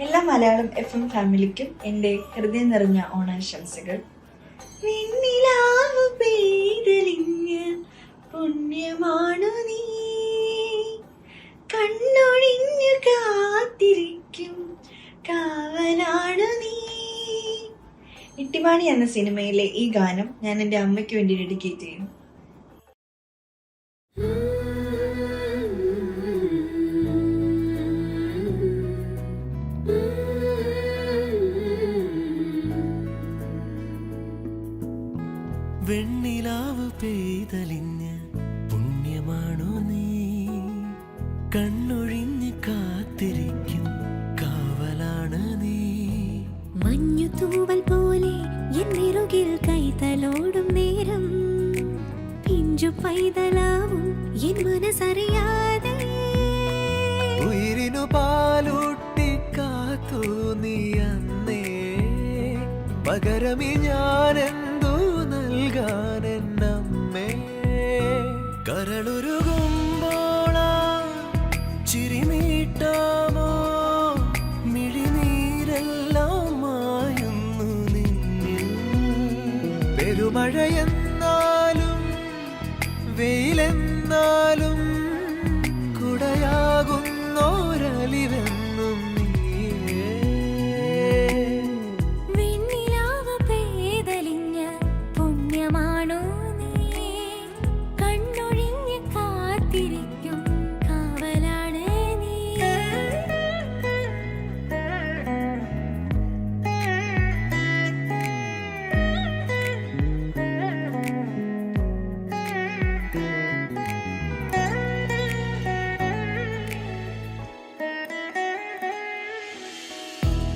എല്ലാ Malayalam F M ഫാമിലിക്കും എന്റെ ഹൃദയം നിറഞ്ഞ ഓണാശംസകൾ. പുണ്യമാണു നീ. കണ്ണൊഴിഞ്ഞു കാത്തിരിക്കും കാവലാണു നീ. ഇട്ടിമാണി എന്ന സിനിമയിലെ ഈ ഗാനം ഞാൻ എന്റെ അമ്മയ്ക്ക് വേണ്ടി ഡെഡിക്കേറ്റ് ചെയ്യുന്നു. പെയ്തലിഞ്ഞ് പുണ്യമാണോ നീ? കണ്ണൊഴിഞ്ഞ് കാത്തിരിക്കും കാവലാണ് നീ. മഞ്ഞു തൂവൽ പോലെ എന്നിറുകിൽ കൈതലോടും നേരം. പിഞ്ചു പൈതലാവും എൻ മനസ്സറിയാതെ. ഉയരിനു പാലൂട്ടി കാത്തു നീ അന്നേ. പകരമി ഞാൻ നൽകാനേ? കരളുരുകുമ്പോളാ ചിരിമീട്ടാമോ മിഴിനീരെല്ലാം മായുന്നു നിന്നിൽ. പെരുമഴയെന്നാലും വെയിലെന്നാലും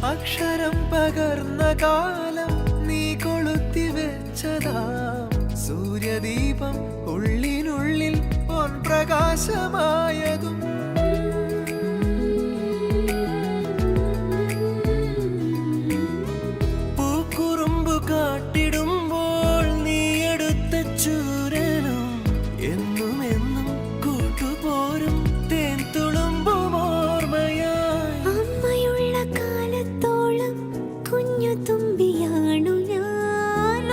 അക്ഷരം പകർന്ന കാലം നീ കൊളുത്തി വെച്ചതാം. സൂര്യദീപം ഉള്ളിനുള്ളിൽ പൊൻപ്രകാശമായതും തുമ്പിയാണു ഞാൻ.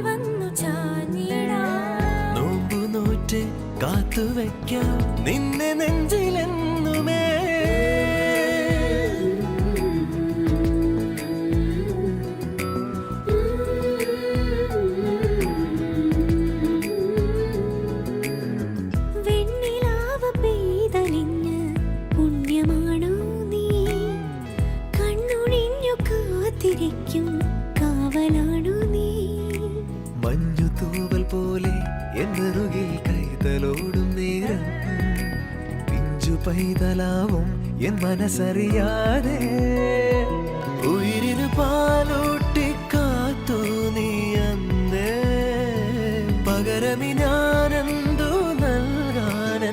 വന്നു ചാഞ്ഞിടാം. നിന്നെ നെഞ്ചിലെന്നുമേ കാവലാണു നീ. മഞ്ഞു തൂവൽ പോലെ എന്നറുകിൽ കൈതലോടും നേരം. പിഞ്ചു പൈതലാവും എൻ മനസ്സറിയാതെ. ഉയിരിന് പാലൂട്ടി കാത്തു നീ അന്നേ. പകരമി ഞാനെന്തു നൽകാൻ